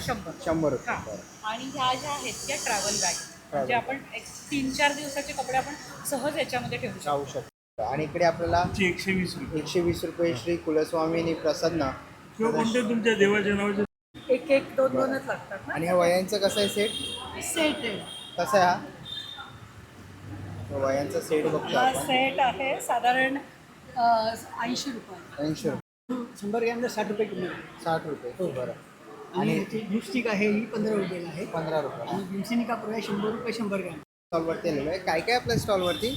शंभर. शंभर रुपये हा. बरं. आणि ह्या ज्या आहेत त्या ट्रॅव्हल बॅग म्हणजे आपण एक तीन चार दिवसाचे कपडे आपण सहज याच्यामध्ये ठेवू शकतो. जाऊ शकतो. आणि इकडे आपल्याला ची एकशे वीस रुपये. एकशे वीस रुपये श्री कुलस्वामिनी प्रसन्न किंवा कोणत्या तुमच्या देवाच्या नावाचे एक एक दोन दोनच लागतात ना? आणि ह्या वयांचं कसं आहे सेट सेट आहे. कसा आहे हा? तो वयांचा सेट बघतो हा आपण. सेट आहे साधारण ऐंशी रुपये. ऐंशी रुपये. शंभर ग्रॅमला साठ रुपये किलो. साठ रुपये. बरं. आणि लिपस्टिक आहे ही पंधरा रुपयाला आहे. पंधरा रुपये आणि भीमसेनी कापूर आहे शंभर रुपये शंभर ग्रॅम. स्टॉलवरती आलेलो आहे काय काय आपल्या स्टॉलवरती?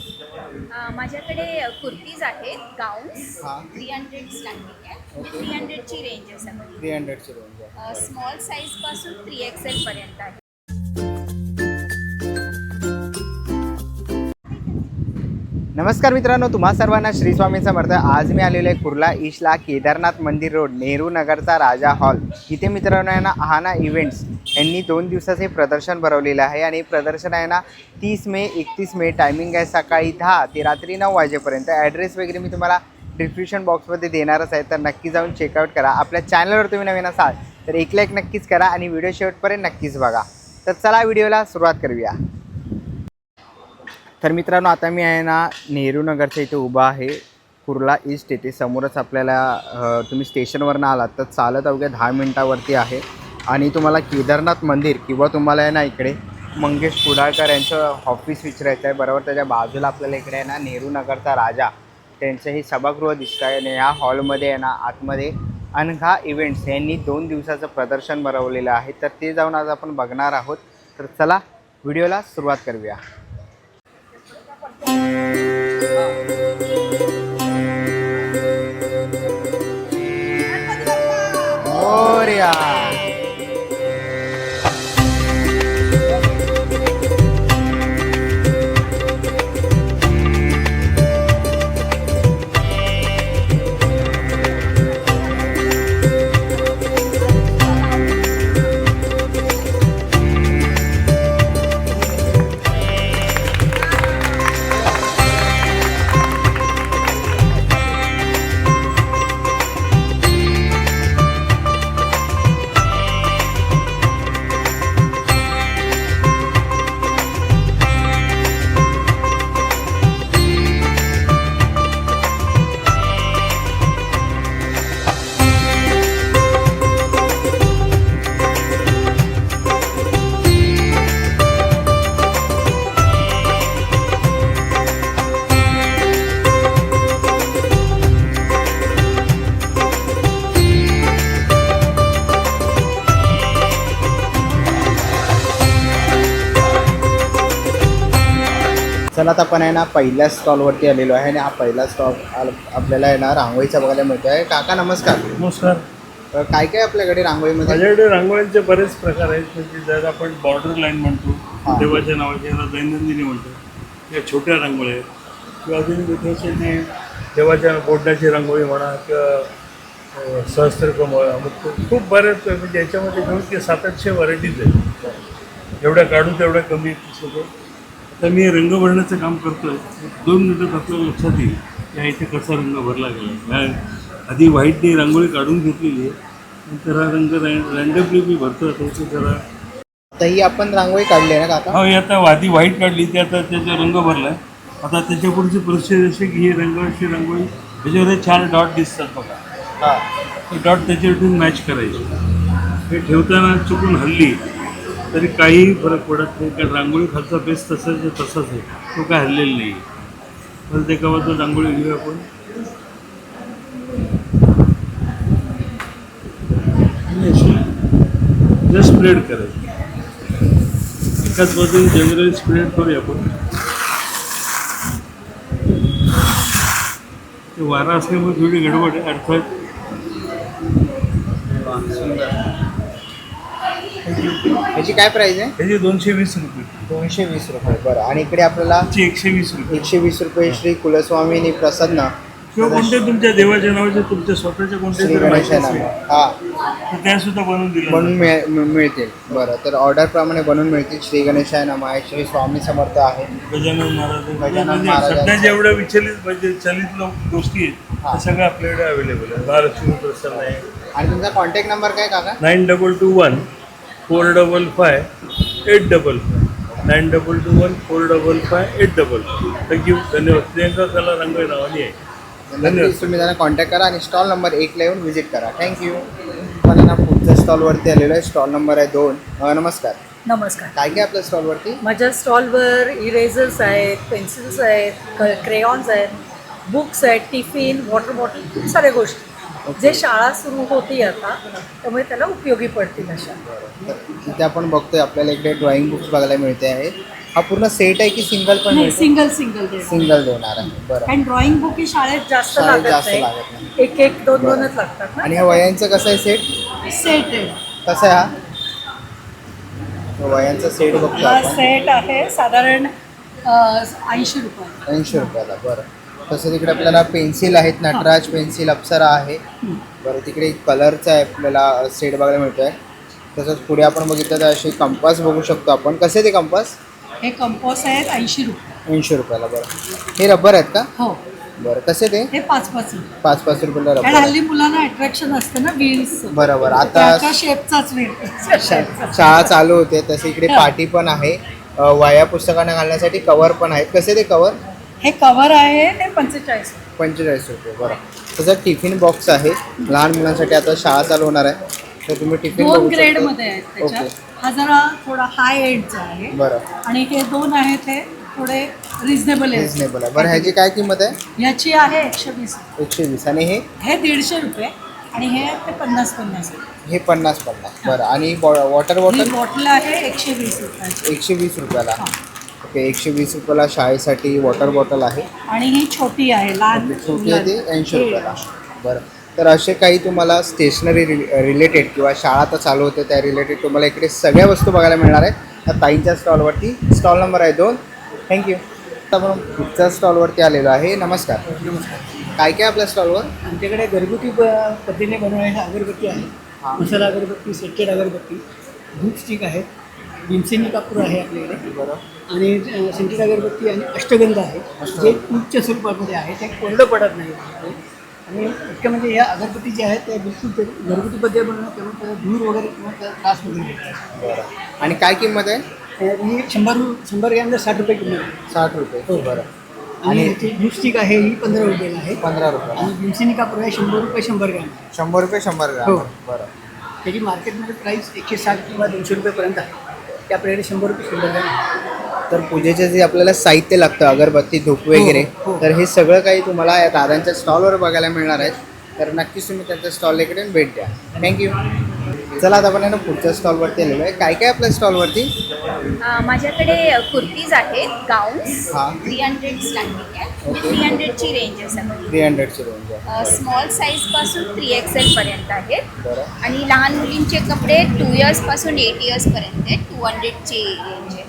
अ, माझ्याकडे कुर्तीज आहेत गाऊन्स. हा. थ्री हंड्रेड स्टार्टिंग आहे. ओके. थ्री हंड्रेडची रेंज आहे सगळी. थ्री हंड्रेडची रेंज आहे. स्मॉल साईजपासून थ्री एक्सेल पर्यंत आहे. नमस्कार मित्रांनो तुम्हा सर्वांना श्री स्वामी समर्थ. आज मी आलेलो आहे कुर्ला ईशला केदारनाथ मंदिर रोड नेहरू नगरचा राजा हॉल. इथे मित्रांनो आहे ना आहाना इव्हेंट्स यांनी दोन दिवसाचे प्रदर्शन भरवलेलं आहे आणि प्रदर्शन आहे ना तीस मे एकतीस मे टायमिंग आहे सकाळी दहा ते रात्री नऊ वाजेपर्यंत. ॲड्रेस वगैरे मी तुम्हाला डिस्क्रिप्शन बॉक्समध्ये देणारच आहे तर नक्की जाऊन चेकआउट करा. आपल्या चॅनलवर तुम्ही नवीन असाल तर एक लाईक नक्कीच करा आणि व्हिडिओ शेवटपर्यंत नक्कीच बघा. तर चला व्हिडिओला सुरुवात करूया. तर मित्रांनो आता मी आहे ना नेहरू नगरच्या इथे उभा आहे. कुर्ला ईस्ट येथे. समोरच आपल्याला तुम्ही स्टेशनवरनं आलात तर चालत अवघ्या दहा मिनटावरती आहे. आणि तुम्हाला केदारनाथ मंदिर किंवा तुम्हाला आहे ना इकडे मंगेश कुडाळकर यांचं ऑफिस विचारायचं आहे. बरोबर त्याच्या बाजूला आपल्याला इकडे आहे ना नेहरू नगरचा राजा. त्यांचं हे सभागृह दिसतं आहे. आणि या हॉलमध्ये आहे ना आतमध्ये अनघा इव्हेंट्स यांनी दोन दिवसाचं प्रदर्शन भरवलेलं आहे. तर ते जाऊन आज आपण बघणार आहोत. तर चला व्हिडिओला सुरुवात करूया. 哇 आता आपण आहे ना पहिल्या स्टॉलवरती आलेलो आहे आणि हा पहिला स्टॉल आपल्याला आहे ना रांगोळीचा बघायला मिळतो आहे. काका नमस्कार. नमस्कार. काय काय आपल्याकडे रांगोळीमध्ये? माझ्याकडे रांगोळ्यांचे बरेच प्रकार आहेत म्हणजे जर आपण बॉर्डर लाईन म्हणतो. देवाच्या नावाचे याला दैनंदिनी म्हणतो या छोट्या रांगोळ्या आहेत. किंवा अजून विठ्ठलाचे ते देवाच्या बोर्डाची रांगोळी म्हणा किंवा सहस्त्रकमळ अमुक खूप बऱ्याच म्हणजे याच्यामध्ये घेऊन ते सात आठशे व्हरायटीज आहेत. जेवढ्या काढू तेवढ्या कमी आहेत आता मी रंग भरण्याचं काम करतोय. दोन मिनिटात आपल्याला लक्षात येईल. या इथे कसा रंग भरला गेला आधी व्हाईटने रांगोळी काढून घेतलेली आहे. नंतर हा रंग रँडमली मी भरतो इथे जरा आता ही आपण रांगोळी काढली आहे ना काका? हा ही आता आधी व्हाईट काढली ती आता त्याचा रंग भरला आता त्याच्या पुढची परिस्थिती अशी की ही रंगाची रांगोळी त्याच्यावर चार डॉट दिसतात बघा. हा. ते डॉट त्याच्यावरून मॅच करायचे. हे ठेवताना चुकून हल्ली तरी काहीही फरक पडत नाही. कारण रांगोळी खालचा बेस तसाच तसाच आहे. तो काय हल्लेला नाही आहे एका बाजूला रांगोळी घेऊया आपण. जस्ट स्प्रेड करायची. एकाच बाजूने जनरली स्प्रेड करूया आपण. ते वारा असल्यामुळे थोडी गडबड आहे. अडथळा ह्याची काय प्राईस आहे? त्याचे दोनशे वीस रुपये. दोनशे वीस रुपये बरं. आणि इकडे आपल्याला ची एकशे वीस रुपये. एकशे वीस रुपये श्री कुलस्वामिनी प्रसन्न. किंवा कोणत्या तुमच्या देवाच्या नावाचे तुमच्या स्वतःच्या कोणत्या श्री गणेश असेल, हा. तर त्या सुद्धा बनवून दिल्या बनवून मिळ मिळ- मिळतील. बरं तर ऑर्डरप्रमाणे बनवून मिळतील. श्री गणेशाय नाम. आहे श्री स्वामी समर्थ आहे. गजानन महाराज. गजानन म्हणजे महाराजांचं. सध्या जेवढ्या विचलित म्हणजे चलित लोक गोष्टी आहेत हा. त्या सगळ्या आपल्याकडे अवेलेबल आहे महालक्ष्मी प्रसन्न आहे. आणि तुमचा कॉन्टॅक्ट नंबर काय काका? Nine double two one four double five eight double five. Nine double two one four double five eight double thank you धन्यवाद. प्रियंका कला रंगोळी नावाने आहे. नक्कीच तुम्ही त्यांना कॉन्टॅक्ट करा आणि स्टॉल नंबर एकला येऊन व्हिजिट करा. थँक्यू आपण ना पुढच्या स्टॉलवरती आलेलो आहे. स्टॉल नंबर आहे दोन. नमस्कार. नमस्कार. काय काय आपल्या स्टॉलवरती माझ्या स्टॉलवर इरेझर्स आहेत पेन्सिल्स आहेत क्रेयॉन्स आहेत बुक्स आहेत टिफिन वॉटर बॉटल खूप साऱ्या गोष्टी. जे शाळा सुरू होती आता त्यामुळे त्याला उपयोगी पडतील अशा. तर इथे आपण बघतोय आपल्याला इकडे ड्रॉइंग बुक्स बघायला मिळते आहे. हा पूर्ण सेट आहे की सिंगल पण नाही मिळते? सिंगल सिंगल देणार. सिंगल देणार आहे. बरं. कारण ड्रॉइंग बुक ही शाळेत जास्त शाळेत लागत जास्त लागत नाही. एक एक दोन बरं. दोनच लागतात आणि ह्या वयांचं कसं आहे सेट सेट आहे. कसं आहे हा? वयांचा सेट बघतो हा आपण. सेट आहे साधारण ऐंशी रुपये ऐंशी रुपयाला बरं. तसं तिकडे आपल्याला पेन्सिल आहेत नटराज पेन्सिल अप्सरा आहे. बरं तिकडे कलरचा आहे आपल्याला सेट बघायला मिळतोय. तसंच पुढे आपण बघितलं तर असे कंपास बघू शकतो आपण. कसे ते कंपास? हे कंपोस्ट आहेत ऐंशी रुपये. ऐंशी रुपयाला बरं. हे रबर आहेत का? हो. बरं कसे ते? हे पाच पाच रुपये. पाच पाच रुपयाला रबर आहे. हल्ली मुलांना अट्रॅक्शन असतं ना व्हील्स बरोबर. आता शेपचाच शाळा चालू होते तसे इकडे. पाटी पण आहे. अ, वह्या पुस्तकांना घालण्यासाठी कवर पण आहेत. कसे ते कवर हे कव्हर आहे ते पंचेचाळीस. पंचेचाळीस रुपये बरं. तसं टिफिन बॉक्स आहे. लहान मुलांसाठी आता शाळा चालू होणार आहे. तर तुम्ही टिफिन दोन बघू ग्रेड शकता. मध्ये आहेत ओके. हा जरा थोडा हाय एंडचा आहे. बरं. आणि हे दोन आहेत हे थोडे रिझनेबल आहेत. रिजनेबल आहे. बरं ह्याची काय किंमत आहे? ह्याची आहे एकशे वीस. एकशे वीस. आणि हे? हे दीडशे रुपये. आणि हे ते पन्नास पन्नास. हे पन्नास पन्नास. बरं. आणि वॉटर ही बॉटल बॉटल आहे एकशे वीस रुपयाची. एकशे वीस रुपयाला. हा. ओके एकशे वीस रुपयाला शाळेसाठी वॉटर बॉटल आहे. आणि ही छोटी आहे लहान छोटी आहे ती ऐंशी रुपयाला. बरं. तर असे काही तुम्हाला स्टेशनरी रिलेटेड किंवा शाळा तर चालू होते त्या रिलेटेड तुम्हाला इकडे सगळ्या वस्तू बघायला मिळणार आहे त्या ताईंच्या स्टॉलवरती स्टॉल नंबर आहे दोन. थँक्यू आता आपण पुढच्या स्टॉलवरती आलेलो आहे. नमस्कार. काय काय आपल्या स्टॉलवर आमच्याकडे घरगुती प- पद्धतीने बनवण्याच्या अगरबत्ती आहे. मसाला अगरबत्ती सेटेड अगरबत्ती धूप स्टिक आहे. भीमसेनी कापूर आहे आपल्याकडे. बरं. आणि सेंटेड अगरबत्ती आणि अष्टगंध आहे जे उच्च स्वरूपामध्ये आहे ते कोरडं पडत नाही. आणि मुख्य म्हणजे या अगरबत्ती ज्या आहेत त्या बिलकुल ते घरगुती पद्धती बनवणं त्यामुळे त्याला धूर वगैरे किंवा त्याला त्रास वगैरे आणि काय किंमत आहे? ही शंभर शंभर ग्रॅमला साठ रुपये किंमत आहे. साठ रुपये. हो. बरं. आणि आणि ह्याची धूप स्टिक आहे ही पंधरा रुपयाला आहे. पंधरा रुपये. आणि भीमसेनी कापूर आहे शंभर रुपये शंभर ग्रॅम. शंभर रुपये शंभर ग्राम. हो. बरं. त्याची मार्केटमध्ये प्राईस एकशे साठ किंवा दोनशे रुपयेपर्यंत आहे. त्या आपल्याकडे शंभर रुपये शंभर ग्रॅम आहे. तर पूजेचे जे आपल्याला साहित्य लागतं अगरबत्ती धूप वगैरे हो. तर हे सगळं काही तुम्हाला या दादांच्या स्टॉलवर बघायला मिळणार आहेत. तर नक्कीच तुम्ही त्यांच्या स्टॉल इकडे भेट द्या. थँक्यू चला आता आपण आहे पुढच्या स्टॉलवरती आलेलो आहे. काय काय आपल्या स्टॉलवरती? माझ्याकडे कुर्तीज आहेत गाऊन्स हा. थ्री हंड्रेड स्टार्टिंग आहे. थ्री हंड्रेडची रेंज आहे थ्री हंड्रेडची रेंज आहे. स्मॉल साईजपासून थ्री एक्सेल पर्यंत आहेत बरं. आणि लहान मुलींचे कपडे टू इयर्सपासून एट इयर्सपर्यंत आहे. टू हंड्रेडची रेंज आहे.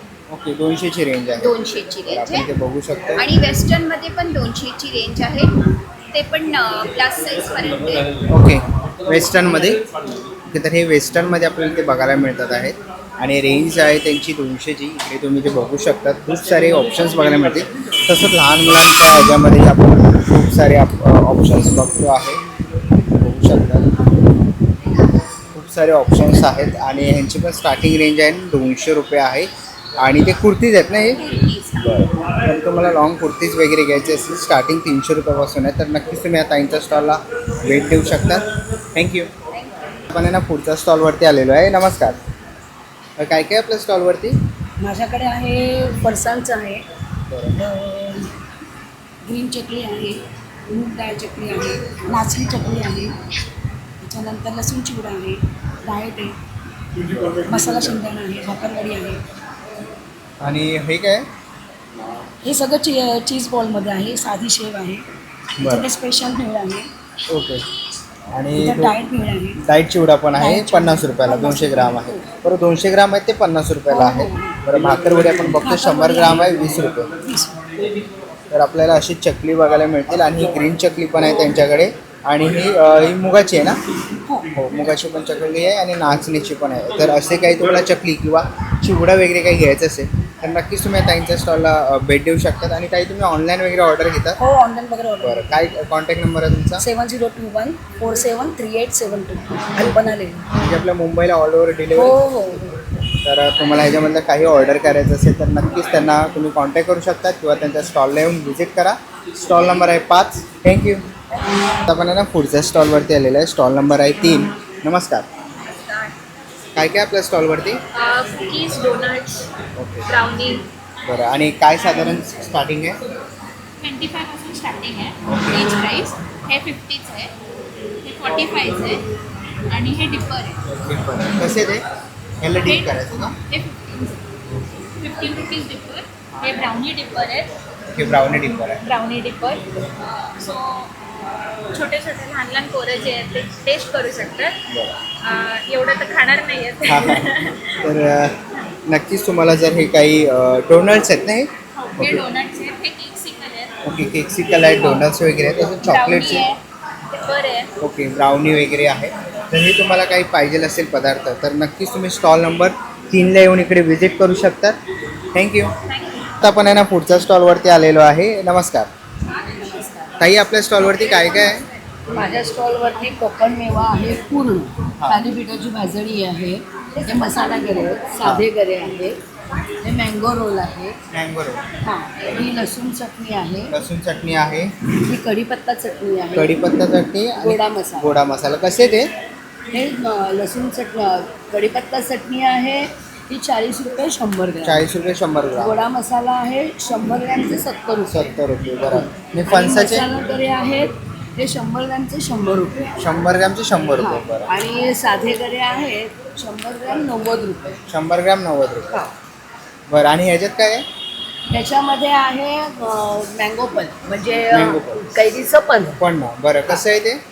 ओके दोनशेची रेंज आहे. दोनशेची रेंज आपण आहे. बघू शकतो. आणि वेस्टर्नमध्ये पण दोनशेची रेंज आहे. ते पण प्लस साईजपर्यंत आहे. ओके वेस्टर्नमध्ये ओके तर हे वेस्टर्नमध्ये आपल्याला ते बघायला मिळतात आहेत. आणि रेंज आहे त्यांची दोनशेची. इकडे तुम्ही ते बघू शकता खूप सारे ऑप्शन्स बघायला मिळतील. तसंच लहान मुलांच्या ह्याच्यामध्ये आपण खूप सारे ऑप्शन्स बघतो आहे. बघू शकता. खूप सारे ऑप्शन्स आहेत. आणि ह्यांची पण स्टार्टिंग रेंज आहे दोनशे रुपये आहे. आणि ते कुर्तीज आहेत ना हे? बरं. तर तुम्हाला लॉंग कुर्तीज वगैरे घ्यायची असेल स्टार्टिंग तीनशे रुपयापासून आहे. तर नक्कीच तुम्ही या ताईंच्या स्टॉलला भेट देऊ शकता. थँक्यू आपण आहे ना पुढच्या स्टॉलवरती आलेलो आहे. नमस्कार. तर काय काय आपल्या स्टॉलवरती माझ्याकडे आहे फरसाणचं आहे. ग्रीन चकली आहे मूग डाळ चकली आहे नाचणी चकली आहे. त्याच्यानंतर लसूण चिवडा आहे डाएट आहे. मसाला शेंगदाणा आहे भाकरवडी आहे. आणि हे काय? हे सगळं ची चीज बॉलमध्ये आहे साधी शेव आहे. त्याच्याकडे स्पेशल भेळ आहे. ओके. आणि त्याच्यात डाएट भेळ आहे. डाईट चिवडा पण आहे डाएट चिवडा. पन्नास रुपयाला दोनशे ग्राम आहे. बरं दोनशे ग्राम आहे ते पन्नास रुपयाला आहे. हो, हो. बरं भाकरवडी आपण बघतो शंभर ग्राम आहे. वीस रुपये. वीस तर आपल्याला अशी चकली बघायला मिळतील आणि ही ग्रीन चकली पण आहे त्यांच्याकडे. आणि ही अ, ही मुगाची आहे ना? हो. हो मुगाची पण चकली आहे आणि नाचणीची पण आहे. तर असे काही तुम्हाला चकली किंवा चिवडा वगैरे काही घ्यायचं असेल तर नक्कीच तुम्ही या ताईंच्या स्टॉलला भेट देऊ शकतात. आणि काही तुम्ही ऑनलाईन वगैरे ऑर्डर घेतात? हो ऑनलाईन वगैरे ऑर्डर बरं. काय कॉन्टॅक्ट नंबर आहे तुमचा? Seven zero two one four seven three eight seven two Kalpana लेणी. म्हणजे आपल्या मुंबईला ऑल ओव्हर हो डिलिव्हरी हो हो. तर तुम्हाला ह्याच्यामधलं काही ऑर्डर करायचं असेल तर नक्कीच त्यांना तुम्ही कॉन्टॅक्ट करू शकता किंवा त्यांच्या स्टॉलला येऊन व्हिजिट करा. स्टॉल नंबर आहे पाच. थँक्यू आता आपण आहे ना पुढच्या स्टॉलवरती आलेलं आहे. स्टॉल नंबर आहे तीन. नमस्कार. काय काय आपल्या स्टॉलवरती? Cookies donuts okay. ब्राउनी. बरं आणि काय साधारण स्टार्टिंग आहे? ट्वेंटी फायपासून स्टार्टिंग आहे. हीच प्राईस हे फिफ्टीच आहे. हे फॉर्टी फायचं आहे. आणि हे डिपर आहे. कसे ते? ह्याला डीप करायचं का हे फिफ्टीन फिफ्टीन रुपीज डिपर हे ब्राउनी डिपर आहेत हे ब्राउनी डीपर आहे. ब्राउनी डिपर सो छोटे छोटे लहान लहान पोरं जे आहेत ते टेस्ट करू शकतात. अं, एवढं तर खाणार नाही हा, हा. तर अ, नक्कीच तुम्हाला जर हे काही डोनट्स आहेत ना हे? हे डोनट्स आहेत हे केक सिकल आहेत. ओके केक्सिकल आहेत डोनट्स वगैरे आहेत. तसं ब्राउनी चॉकलेट्स आहे आहेत आहे. ओके ब्राउनी वगैरे आहे. तर हे तुम्हाला काही पाहिजे असेल पदार्थ तर नक्कीच तुम्ही स्टॉल नंबर तीनला येऊन इकडे व्हिजिट करू शकतात. थँक्यू आता आपण आहे ना पुढच्या स्टॉलवरती आलेलो आहे. नमस्कार. ताई आपल्या स्टॉलवरती काय काय आहे? माझ्या स्टॉलवरती कोकण मेवा आहे पूर्ण. थालीपीठाची भाजणी आहे हे मसाला गरे आहेत साधे गरे आहेत हे मँगो रोल आहे. मँगो हां ही लसूण चटणी आहे. लसूण चटणी आहे. ही कढीपत्ता चटणी आहे. कढीपत्ता चटणी आणि गोडा मसाला. गोडा मसाला. कसे ते हे? अ, लसूण चटणी कढीपत्ता चटणी आहे ही चाळीस रुपये शंभर ग्रॅम. चाळीस रुपये शंभर ग्राम. गोडा मसाला आहे शंभर ग्रॅमचे सत्तर रुपये. सत्तर रुपये बरं. आणि आणि फणसाचे? मसाला गरे आहेत हे शंभर ग्रॅमचे शंभर रुपये. शंभर ग्रामचे शंभर रुपये हां. बरं. आणि साधे गरे आहेत शंभर ग्रॅम नव्वद रुपये. शंभर ग्राम नव्वद रुपये. हां. बरं आणि ह्याच्यात काय आहे? त्याच्यामध्ये आहे मँगो पन म्हणजे Mango. कैरीचं पण. पण बरं कसं आहे ते?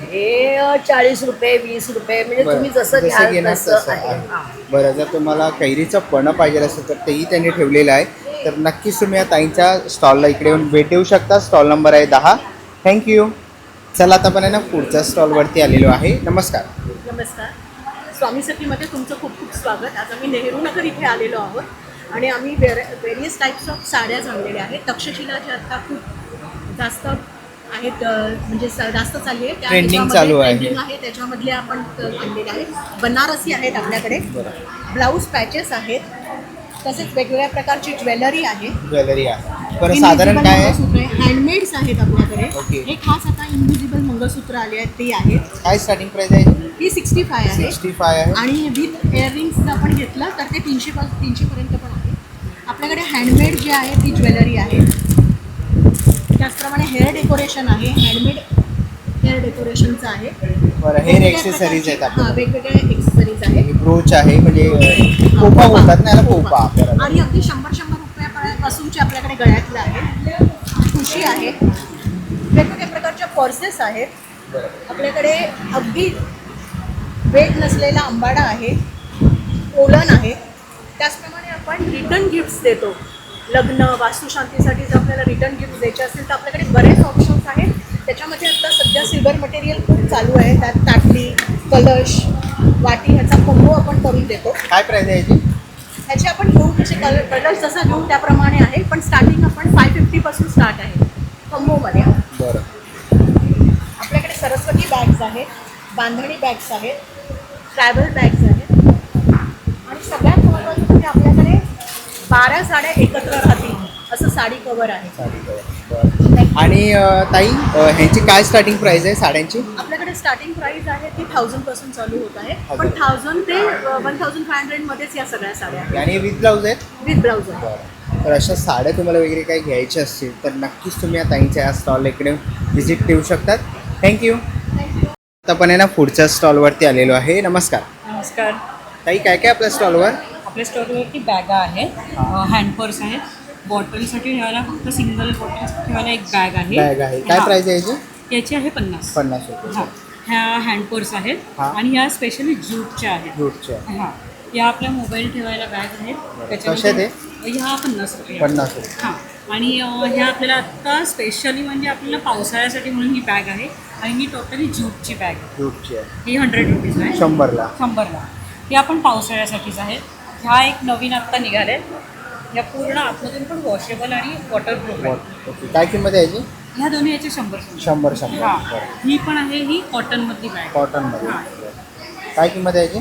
हे चाळीस रुपये वीस रुपये म्हणजे बरं. तुम्ही जसं जसं घ्याल घेणार तसं तसं. आहे. आहे. बरं जर तुम्हाला कैरीचं पणं पाहिजे असेल तर तेही त्यांनी ठेवलेलं आहे. तर नक्कीच तुम्ही या ताईंच्या स्टॉलला इकडे येऊन भेट देऊ शकता. स्टॉल नंबर आहे दहा. थँक्यू चला आता आपण आहे ना पुढच्या स्टॉलवरती आलेलो आहे. नमस्कार. नमस्कार. स्वामी सखीमध्ये तुमचं खूप खूप स्वागत. आज आम्ही नेहरू नगर इथे आलेलो आहोत. आणि आम्ही वेर वेरियस टाईप्स ऑफ साड्या आणलेल्या आहेत. तक्षशिला जे आता खूप जास्त आहेत म्हणजे जास्त चालली आहे. त्या ह्याच्यामध्ये चालू आहे. त्याच्यामधले आपण आणलेले आहेत. बनारसी आहेत आपल्याकडे. ब्लाऊज पॅचेस आहेत. तसेच वेगवेगळ्या प्रकारची ज्वेलरी आहे. ज्वेलरी आहे. बरं साधारण काय आहे? हँडमेड्स आहेत आपल्याकडे. हे खास आता इनव्हिजिबल मंगळसूत्र आले आहेत ते आहेत. काय स्टार्टिंग प्राईस आहे? ही सिक्स्टी फाय आहे. सिक्स्टी फाय आहे. आणि विथ इयरिंग्स जर आपण घेतलं तर ते तीनशे पास तीनशेपर्यंत पण आहे. आपल्याकडे हँडमेड जे आहे ती ज्वेलरी आहे. त्याचप्रमाणे हेअर डेकोरेशन आहे. हँडमेड हेअर डेकोरेशनचं आहे. बरं हेअर वेगवेगळ्या एक्सेसरीज आहेत हां आपल्याकडे. वेगवेगळे एक्सेसरीज आहेत. ब्रोच आहे म्हणजे कोपा बोलतात ना याला कोपा. बरोबर. आणि अगदी शंभर शंभर रुपयापासूनचे आपल्याकडे गळ्यातलं आहे खुशी आहे. वेगवेगळ्या प्रकारच्या पर्सेस आहेत. आपल्याकडे अगदी वेट नसलेला आंबाडा आहे. ओलन आहे. त्याचप्रमाणे आपण रिटर्न गिफ्ट्स देतो. लग्न वास्तुशांतीसाठी जर आपल्याला रिटर्न गिफ्ट द्यायचे असेल तर आपल्याकडे बरेच ऑप्शन्स आहेत. त्याच्यामध्ये आता सध्या सिल्वर मटेरियल खूप चालू आहे. त्यात ताटली कलश वाटी ह्याचा कोंबो आपण करून देतो. काय प्राईस आहे याची? ह्याचे आपण घेऊ तसे कलर कलर्स जसा घेऊ त्याप्रमाणे आहे पण स्टार्टिंग आपण फाय फिफ्टीपासून स्टार्ट आहे. कम्बोमध्ये बरं. आपल्याकडे सरस्वती बॅग्स आहेत बांधणी बॅग्स आहेत ट्रॅव्हल बॅग्स आहेत. आणि सगळ्यात महत्त्वाचं म्हणजे आपल्याकडे बारा साड्या एकत्र राहतील असं साडी कवर आहे. साडी बरं. आणि अ, ताई अ, ह्यांची काय स्टार्टिंग प्राईस आहे साड्यांची? आपल्याकडे स्टार्टिंग प्राइस आहे ती थाउजंडपासून चालू होत आहे. पण. थाउजंड ते वन थाउजंड फाय हंड्रेडमध्येच या सगळ्या साड्या आहेत. आणि विथ ब्लाऊज आहेत? विथ आहे बरं. तर अशा साड्या तुम्हाला वगैरे काही घ्यायच्या असतील तर नक्कीच तुम्ही या ताईंच्या या स्टॉल इकडे व्हिजिट देऊ शकतात. थँक्यू आता आपण आहे ना पुढच्या स्टॉलवरती आलेलो आहे. नमस्कार. नमस्कार. ताई काय काय आपल्या स्टॉलवर आपल्या स्टोरवरती बॅगा आहेत हँडपर्स आहेत बॉटलसाठी ठेवायला फक्त सिंगल बॉटल ठेवायला एक बॅग आहे. बॅग आहे. काय. प्राईस आहे याची? याची आहे पन्नास. पन्नास रुपये हां ह्या हँडपर्स आहेत हा. आणि ह्या स्पेशली ज्यूटच्या आहेत. जूटच्या. हां. या आपल्या मोबाईल ठेवायला बॅग आहेत. कशा ते? ह्या पन्नास रुपये. पन्नास रुपये. हां. आणि अं, ह्या आपल्याला आत्ता स्पेशली म्हणजे आपल्याला पावसाळ्यासाठी म्हणून ही बॅग आहे आणि ही टोटली ज्यूटची बॅग आहे. जूटची आहे. ही हंड्रेड रुपीज आहे. शंभरला. शंभरला. ही आपण पावसाळ्यासाठीच आहे. ह्या एक नवीन आत्ता निघाल्या ह्या पूर्ण आतमधून पण वॉशेबल आणि वॉटरप्रूफ आहे ओके काय किंमत आहे याची? ह्या दोन्ही याचे शंभर शंभर. शंभर शंभर. हा. बरं. ही पण आहे ही कॉटनमधली बॅग कॉटनमध्ये हा. बरं. काय किंमत आहे याची?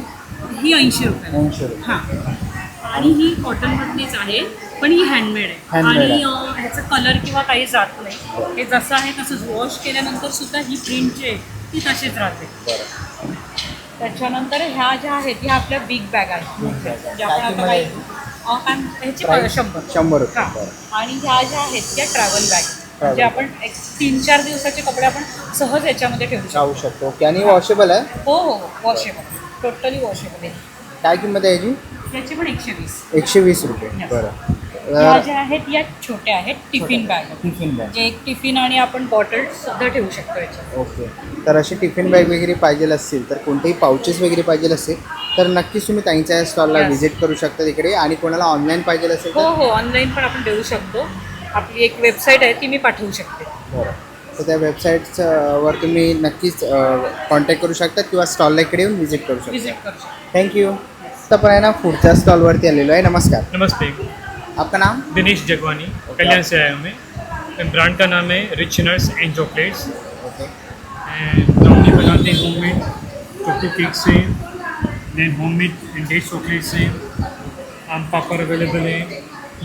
ही ऐंशी रुपये. ऐंशी रुपये. हां. आणि ही कॉटनमधलीच आहे पण ही हँडमेड आहे. Handmade आणि आहे. अं, ह्याचं कलर किंवा काही जात नाही. हे जसं आहे तसंच वॉश केल्यानंतर सुद्धा ही प्रिंट जी आहे ती तशीच राहते. त्याच्यानंतर ह्या ज्या आहेत ह्या आपल्या बिग बॅग आहेत. आपण आता काही अं, काय म्हणतो, ह्याची Price? शंभर शंभर रुपये हां. बरं. आणि ह्या ज्या आहेत त्या ट्रॅव्हल बॅग म्हणजे आपण एक तीन चार दिवसाचे कपडे आपण सहज याच्यामध्ये ठेवू शकतो. जाऊ शकतो. ओके आणि वॉशेबल आहे? हो हो वॉशेबल टोटली वॉशेबल आहे. काय किंमत आहे याची त्याची पण एकशे वीस. एकशे वीस रुपये. Yes. बरं. ह्या ज्या आहेत या छोट्या आहेत टिफिन बॅग टिफिन बॅग जे एक टिफिन आणि आपण बॉटल सुद्धा ठेवू शकतो याच्यात. ओके. तर असे टिफिन बॅग वगैरे पाहिजे असतील तर कोणतेही पाउचेस वगैरे पाहिजे असेल तर नक्कीच तुम्ही त्यांच्या स्टॉलला Yes. व्हिजिट करू शकता तिकडे. आणि कोणाला ऑनलाईन पाहिजे असेल हो तर? हो ऑनलाईन पण आपण देऊ शकतो. आपली एक वेबसाईट आहे ती मी पाठवू शकते. बरं. तर त्या वेबसाईट्सवर वर तुम्ही नक्कीच कॉन्टॅक्ट करू शकता किंवा स्टॉलला इकडे येऊन व्हिजिट करू शकता. विजिट करू शकतो. थँक्यू तर पण आहे ना पुढच्या स्टॉलवरती आलेलो आहे. नमस्कार. नमस्ते. आपका नाम? दिनेश जगवानी कल्याण से आया हूँ मैं। ब्रांड का नाम है rich nuts and chocolates brownie बनाते हैं homemade choco cake say. Then homemade and date chocolate से। आम पापड़ अवेलेबल है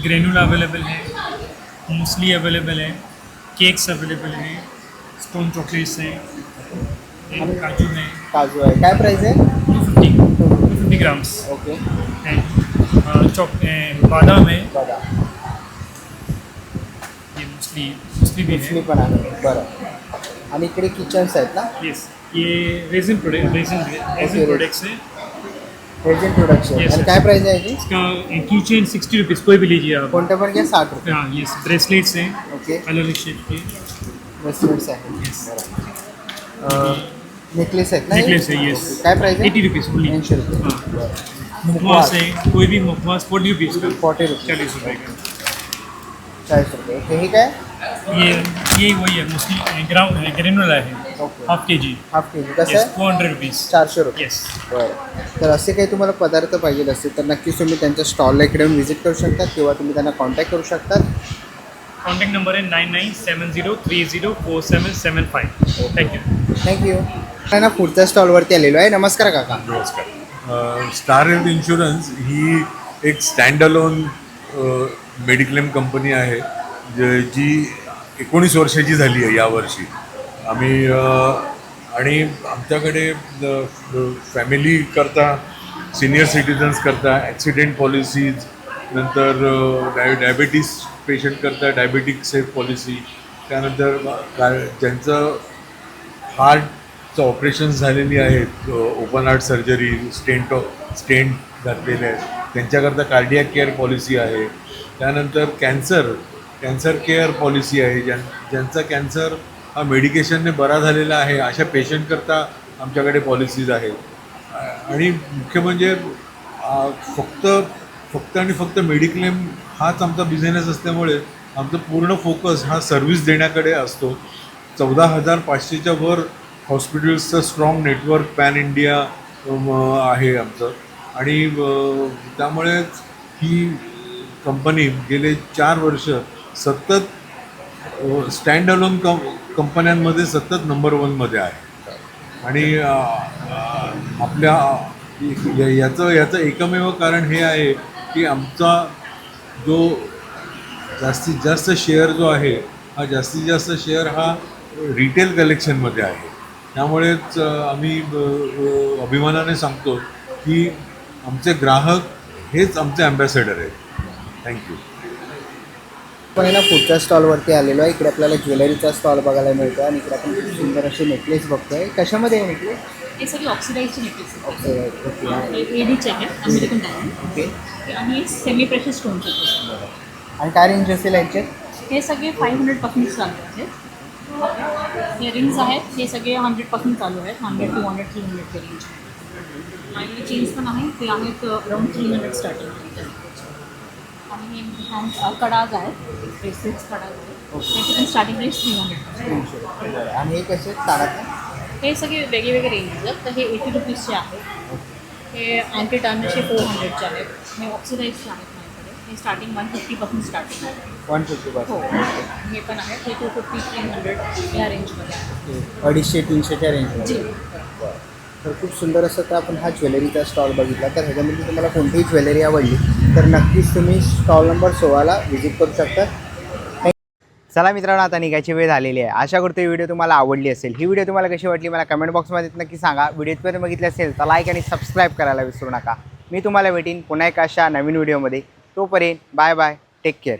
ग्रेनुला अवेलेबल है मूसली अवेलेबल है केक्स अवेलेबल है स्टोन चॉकलेट्स हैं काजू है। काजू है। क्या प्राइस है? Two fifty two fifty grams okay. And choc बादाम है बघा ये मूसली मूसली इचली है। पण आहे बरं। आणि इकडे किचन्स आहेत ना? यस ये resin product resin Okay. Products है। रेजिन प्रोडक्शन Yes, आणि काय प्राईस आहे याची? इसका की चेन सिक्सटी रुपीज़ कोई भी लीजिए आप। कोणतं पण घ्या साठ रुपये. हाँ यस ब्रेसलेट्स हैं। ओके. अलग शेप के। ब्रेसलेट्स आहे Yes. नेकलेस आहेत ना नेकलेस है? यस. काय प्राईस एटी आहे रुपीज़ ओनली ऐंशी रुपये. हाँ. मुखवास. है कोई भी मुखवास फोर्टी रुपीज़ का. फोर्टी रुपये चालीस रुपए का. चाळीस रुपये. ओके हे काय? ये ये वही है मुस्लिम ग्राउंड ग्रेनुला है. हाफ के जी हाफ के जी कसं आहे? फोर हंड्रेड रुपीज़ चारशे रुपये. यस बरं. तर असे काही तुम्हाला पदार्थ पाहिजे असतील तर नक्कीच तुम्ही त्यांच्या स्टॉलला इकडे येऊन व्हिजिट करू शकता किंवा तुम्ही त्यांना कॉन्टॅक्ट करू शकतात कॉन्टैक्ट नंबर है nine nine seven zero three zero four seven seven five thank you thank you ना पुढच्या स्टॉलवरती आलेलो आहे. नमस्कार काका. नमस्कार. स्टार हेल्थ इन्शुरन्स ही एक स्टँडअलोन मेडिक्लेम कंपनी आहे जे जी एकोणीस वर्षाची झाली आहे यावर्षी. आम्ही आणि आमच्याकडे फॅमिली करता सिनियर सिटीजन्स करता ॲक्सिडेंट पॉलिसीज नंतर डाय डायबेटीस पेशंट करता डायबेटिक सेफ पॉलिसी त्यानंतर ज्यांचं हार्ट ऑपरेशन्स झालेली आहेत. Open heart surgery stent stent घातलेले आहेत. त्यांच्याकरता कार्डियक केअर पॉलिसी आहे. त्यानंतर कॅन्सर कॅन्सर केअर पॉलिसी आहे. ज्यां ज्यांचा कॅन्सर हा मेडिकेशनने बरा झालेला आहे अशा पेशंटकरता आमच्याकडे पॉलिसीज आहेत. आणि मुख्य म्हणजे फक्त फक्त आणि फक्त मेडिक्लेम हाच आमचा बिझनेस असल्यामुळे आमचा पूर्ण फोकस हा सर्व्हिस देण्याकडे असतो. चौदा हजार पाचशेच्या वर हॉस्पिटल्सचं स्ट्रॉंग नेटवर्क पॅन इंडिया आहे आमचं. आणि त्यामुळेच ही कंपनी गेले चार वर्ष सतत स्टँड अलोन कं कंपन्यांमध्ये सतत नंबर वनमध्ये आहे. आणि आपल्या याचं याचं एकमेव कारण हे आहे की आमचा जो जास्तीत जास्त शेअर जो आहे हा जास्तीत जास्त शेअर हा रिटेल कलेक्शनमध्ये आहे. त्यामुळेच आम्ही अभिमानाने सांगतो की आमचे ग्राहक हेच आमचे अँबॅसेडर आहेत. थँक्यू पण आहे ना पुढच्या स्टॉलवरती आलेलो आहे. इकडे आपल्याला ज्वेलरीचा स्टॉल बघायला मिळतो आणि इकडे आपण खूप सुंदर असे नेकलेस बघतोय. कशामध्ये आहे नेकलेस हे सगळे ऑक्सिडाईजचे नेकलेस ओके ओके हा. ओके आणि सेमी प्रेशर स्टोनचे आणि काय रेंज असेल यांचे? हे सगळे फाईव्ह हंड्रेडपासून चालू आहेत. हे रिंग्स आहेत हे सगळे हंड्रेडपासून चालू आहेत हंड्रेड टू हंड्रेड थ्री हंड्रेडचे रेंज आणि चेन्स पण आहेत ते आहेत अराउंड थ्री हंड्रेड स्टार्टिंग आणि हे। हँड कडाज आहेत ब्रेसलेट्स कडाज आहेत त्याची पण स्टार्टिंग रेंज थ्री हंड्रेड. आणि हे कसे? कानातले हे? सगळे वेगळे वेगळे रेंज आहेत तर हे एटी रुपीजचे आहेत हे अँटी टार्निशे फोर हंड्रेडचे आहेत हे ऑक्सिडाईजचे आहेत माझ्याकडे हे स्टार्टिंग वन फिफ्टीपासून स्टार्टिंग आहे वन फिफ्टी हो हे पण आहेत हे टू फिफ्टी थ्री हंड्रेड या रेंजमध्ये आहे. अडीचशे तीनशेच्या रेंजमध्ये जी. तर खूप सुंदर असं तर आपण हा ज्वेलरीचा स्टॉल बघितला. तर ह्याच्यामध्ये तुम्हाला कोणतीही ज्वेलरी आवडली तर नक्कीच तुम्ही स्टॉल नंबर सोळाला व्हिजिट करू शकता. चला मित्रांनो आता निघायची वेळ झालेली आहे. आशा करतो ही व्हिडिओ तुम्हाला आवडली असेल. ही व्हिडिओ तुम्हाला कशी वाटली मला कमेंट बॉक्समध्ये नक्की सांगा. व्हिडिओ इथपर्यंत बघितली असेल तर लाईक आणि सबस्क्राईब करायला विसरू नका. मी तुम्हाला भेटीन पुन्हा एका अशा नवीन व्हिडिओमध्ये. तोपर्यंत बाय बाय टेक केअर